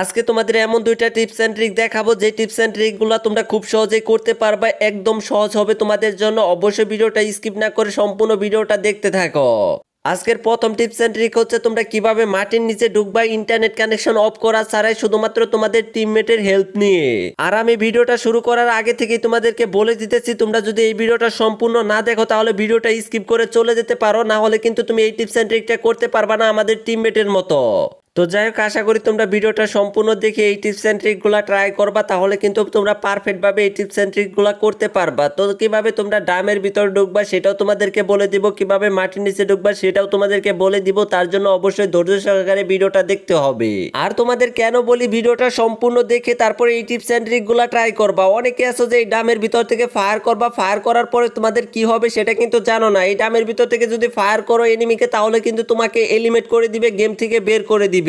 আজকে তোমাদের এমন দুইটা টিপস অ্যান্ড ট্রিক দেখাবো, যে টিপস অ্যান্ড ট্রিকগুলো তোমরা খুব সহজেই করতে পারবে, একদম সহজ হবে তোমাদের জন্য। অবশ্যই ভিডিওটা স্কিপ না করে সম্পূর্ণ ভিডিওটা দেখতে থাকো। আজকের প্রথম টিপস অ্যান্ড ট্রিক হচ্ছে তোমরা কীভাবে মাটির নিচে ঢুকবা, ইন্টারনেট কানেকশন অফ করা ছাড়াই শুধুমাত্র তোমাদের টিমমেটের হেল্প নিয়ে। আর আমি ভিডিওটা শুরু করার আগে থেকেই তোমাদেরকে বলে দিতেছি, তোমরা যদি এই ভিডিওটা সম্পূর্ণ না দেখো, তাহলে ভিডিওটা স্কিপ করে চলে যেতে পারো, না হলে কিন্তু তুমি এই টিপস অ্যান্ড ট্রিকটা করতে পারবা না আমাদের টিমমেটের মতো। তো যাই হোক আশা করি তোমরা ভিডিওটা সম্পূর্ণ দেখে এই টিপস অ্যান্ড ট্রিকগুলো ট্রাই করবা, তাহলে কিন্তু তোমরা পারফেক্টভাবে এই টিপস অ্যান্ড ট্রিকগুলো করতে পারবা। তো কীভাবে তোমরা ডামের ভিতর ঢুকবা সেটাও তোমাদেরকে বলে দিব, কীভাবে মাটির নিচে ঢুকবা সেটাও তোমাদেরকে বলে দিব, তার জন্য অবশ্যই ধৈর্য সহকারে ভিডিওটা দেখতে হবে। আর তোমাদের কেন বলি ভিডিওটা সম্পূর্ণ দেখে তারপরে এই টিপস অ্যান্ড ট্রিকগুলো ট্রাই করবা? অনেকে আছো যে এই ডামের ভিতর থেকে ফায়ার করবা ফায়ার করার পরে তোমাদের কি হবে সেটা কিন্তু জানো না। এই ডামের ভিতর থেকে যদি ফায়ার করো এনিমিকে তাহলে কিন্তু তোমাকে এলিমেট করে দিবে গেম থেকে বের করে দিবে।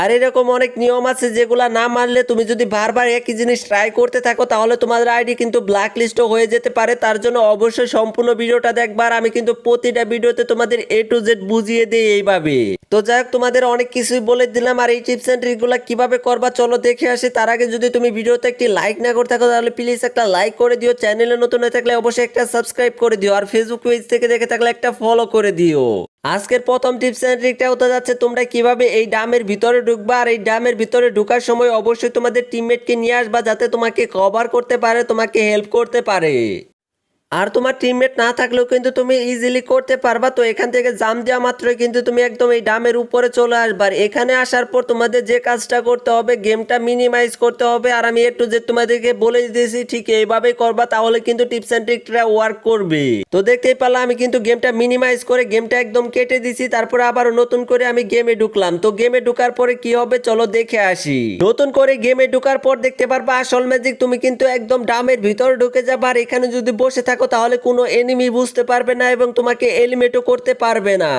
আর এরকম অনেক নিয়ম আছে যেগুলা না মানলে তুমি যদি বারবার একই জিনিস ট্রাই করতে থাকো, তাহলে তোমাদের আইডি কিন্তু ব্ল্যাক লিস্টও হয়ে যেতে পারে। তার জন্য অবশ্যই সম্পূর্ণ ভিডিওটা দেখবার। আমি কিন্তু প্রতিটা ভিডিওতে তোমাদের এ টু জেড বুঝিয়ে দিই এইভাবে। তো যাই হোক, তোমাদের অনেক কিছুই বলে দিলাম। আর এই টিপস এন্ড ট্রিকগুলো কীভাবে করবা চলো দেখে আসি। তার আগে যদি তুমি ভিডিওতে একটি লাইক না করে থাকো, তাহলে প্লিজ একটা লাইক করে দিও। চ্যানেলে নতুন হয়ে থাকলে অবশ্যই একটা সাবস্ক্রাইব করে দিও। আর ফেসবুক পেজ থেকে দেখে থাকলে একটা ফলো করে দিও। আজকের প্রথম টিপস অ্যান্ড ট্রিকটা হতে যাচ্ছে তোমরা কীভাবে এই ডামের ভিতরে ঢুকবা আর এই ডামের ভিতরে ঢুকার সময় অবশ্যই তোমাদের টিমমেটকে নিয়ে আসবা যাতে তোমাকে কভার করতে পারে, তোমাকে হেল্প করতে পারে। আর তোমার টিমমেট না থাকলেও কিন্তু তুমি ইজিলি করতে পারবা। তো এখান থেকে জাম দেওয়া মাত্রই কিন্তু তুমি একদম এই ডামের উপরে চলে আসবা। আর এখানে আসার পর তোমাদের যে কাজটা করতে হবে গেমটা মিনিমাইজ করতে হবে। আর আমি একটু যে তোমাদেরকে বলে দিয়েছি ঠিক এইভাবেই করবা, তাহলে কিন্তু টিপস অ্যান্ড ট্রিকটা ওয়ার্ক করবে। তো দেখতেই পারলাম আমি কিন্তু গেমটা মিনিমাইজ করে গেমটা একদম কেটে দিছি, তারপরে আবার নতুন করে আমি গেমে ঢুকলাম। তো গেমে ঢুকার পরে কি হবে, চলো দেখে আসি। নতুন করে গেমে ঢুকার পর দেখতে পারবা, আসল ম্যাজিক তুমি কিন্তু একদম ডামের ভিতরে ঢুকে যাবা। আর এখানে যদি বসে থাকো তাহলে কোনো এনিমি বুঝতে পারবে না এবং তোমাকে এলিমেটও করতে পারবে না।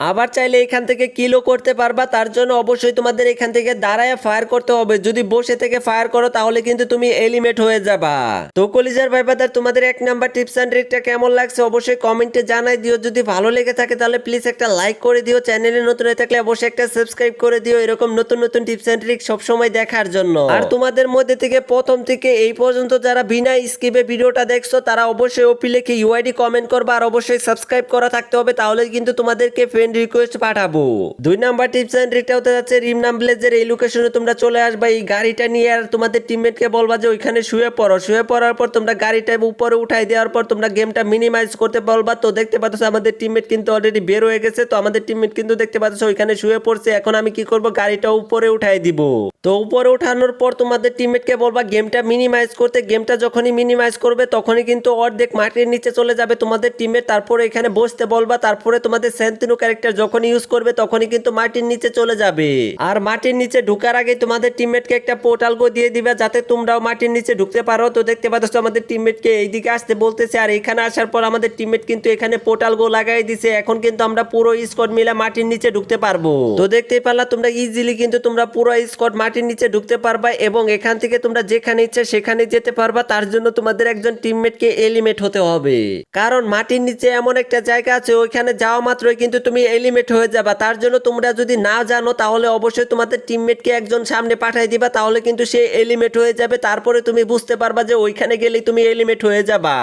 আবার চাইলে এখান থেকে কিলো করতে পারবা, তার জন্য অবশ্যই তোমাদের এখান থেকে দাঁড়ায় ফায়ার করতে হবে। যদি বসে থেকে ফায়ার করো, তাহলে কিন্তু তুমি এলিমেট হয়ে যাবা। তো কলিজার ভাইবাদার, তোমাদের এক নাম্বার টিপস অ্যান্ড ট্রিকটা কেমন লাগছে অবশ্যই কমেন্টে জানাই দিও। যদি ভালো লেগে থাকে, তাহলে প্লিজ একটা লাইক করে দিও। চ্যানেলে নতুন হয়ে থাকলে অবশ্যই একটা সাবস্ক্রাইব করে দিও। এরকম নতুন নতুন টিপস অ্যান্ড ট্রিক সবসময় দেখার জন্য। আর তোমাদের মধ্যে থেকে প্রথম থেকে এই পর্যন্ত যারা বিনা স্কিপে ভিডিওটা দেখছ, তারা অবশ্যই ওপি লিখে ইউআইডি কমেন্ট করবা। আর অবশ্যই সাবস্ক্রাইব করা থাকতে হবে, তাহলে কিন্তু তোমাদেরকে ফ্রেন্ড রিকোয়েস্ট পাঠাবো। দুই নাম্বার টিপস অ্যান্ড ট্রিকটা হতে যাচ্ছে রিম নাম ভিলেজের এই লোকেশনে তোমরা চলে আসবা, এই গাড়িটা নিয়ে আর তোমাদের টিমমেটকে বলবা যে ওইখানে শুয়ে পড়ো। শুয়ে পড়ার পর তোমরা গাড়িটা উপরে উঠাই দেওয়ার পর তোমরা গেমটা মিনিমাইজ করতে বলবা। তো দেখতে পাচ্ছ আমাদের টিমমেট কিন্তু অলরেডি বের হয়ে গেছে, তো আমাদের টিমমেট কিন্তু দেখতে পাচ্ছ ওইখানে শুয়ে পড়ছে। এখন আমি কি করব? গাড়িটা উপরে উঠাই দিব। তো উপরে উঠানোর পর তোমাদের টিমমেটকে বলবা গেমটা মিনিমাইজ করতে গেমটা যখনই মিনিমাইজ করবে, তখনই কিন্তু অর্ধেক মাটির নিচে চলে যাবে তোমাদের টিমের তারপরে এখানে বসতে বলবা, তারপরে তোমাদের সেন্তিনো ক্যারেক্টার যখন ইউজ করবে, তখনই কিন্তু মাটির নিচে চলে যাবে। আর মাটির নিচে ঢুকার আগে তোমাদের টিমমেটকে একটা পোর্টাল গো দিয়ে দিবে, যাতে তোমরাও মাটির নিচে ঢুকতে পারো। তো দেখতে পাচ্ছ আমাদের টিমমেটকে এইদিকে আসতে বলতেছে, আর এখানে আসার পর আমাদের টিমমেট কিন্তু এখানে পোর্টাল গো লাগাই দিছে। এখন কিন্তু আমরা পুরো স্কোয়াড মিলে মাটির নিচে ঢুকতে পারব। তো দেখতেই পারলা তোমরা ইজিলি কিন্তু তোমরা পুরো স্কোয়াড মাটির নিচে ঢুকতে পারবা এবং এখান থেকে তোমরা যেখানে ইচ্ছে সেখানে যেতে পারবা। তার জন্য তোমাদের একজন টিমমেটকে এলিমেট হতে হবে। কারণ মাটির নিচে এমন একটা জায়গা আছে, ওইখানে যাওয়া মাত্রই কিন্তু তুমি এলিমেট হয়ে যাবা। তার জন্য তোমরা যদি না জানো, তাহলে অবশ্যই তোমাদের টিমমেটকে একজন সামনে পাঠিয়ে দিবা, তাহলে কিন্তু সে এলিমেট হয়ে যাবে। তারপরে তুমি বুঝতে পারবা যে ওইখানে গেলেই তুমি এলিমেট হয়ে যাবা।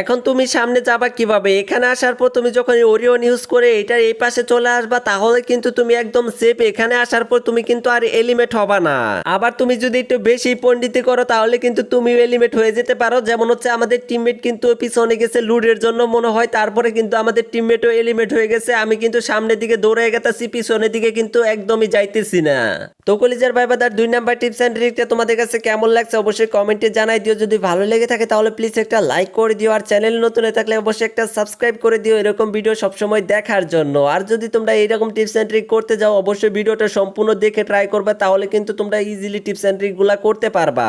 এখন তুমি সামনে যাবা কীভাবে? এখানে আসার পর তুমি যখন ওরিয়ন ইউজ করে এটার এই পাশে চলে আসবা, তাহলে কিন্তু তুমি একদম সেফ এখানে আসার পর তুমি কিন্তু আর এলিমেট হবা না। আবার তুমি যদি একটু বেশি পণ্ডিতি করো, তাহলে কিন্তু তুমি এলিমেট হয়ে যেতে পারো। যেমন হচ্ছে আমাদের টিমমেট কিন্তু পিছনে গেছে লুডের জন্য মনে হয়, তারপরে কিন্তু আমাদের টিমমেটও এলিমেট হয়ে গেছে। আমি কিন্তু সামনের দিকে দৌড়ে গেছি পিছনের দিকে কিন্তু একদমই যাইতেছি না। তো কলিজার ভাই বাদার দুই নাম্বার টিপস অ্যান্ড ট্রিকটা তোমাদের কাছে কেমন লাগছে অবশ্যই কমেন্টে জানাই দিও। যদি ভালো লেগে থাকে তাহলে প্লিজ একটা লাইক করে দিও। আর চ্যানেল নতুন হয়ে থাকলে অবশ্যই একটা সাবস্ক্রাইব করে দিও এরকম ভিডিও সবসময় দেখার জন্য। আর যদি তোমরা এইরকম টিপস অ্যান্ড ট্রিক করতে যাও, অবশ্যই ভিডিওটা সম্পূর্ণ দেখে ট্রাই করবে, তাহলে কিন্তু তোমরা ইজিলি টিপস অ্যান্ড ট্রিকগুলো করতে পারবা।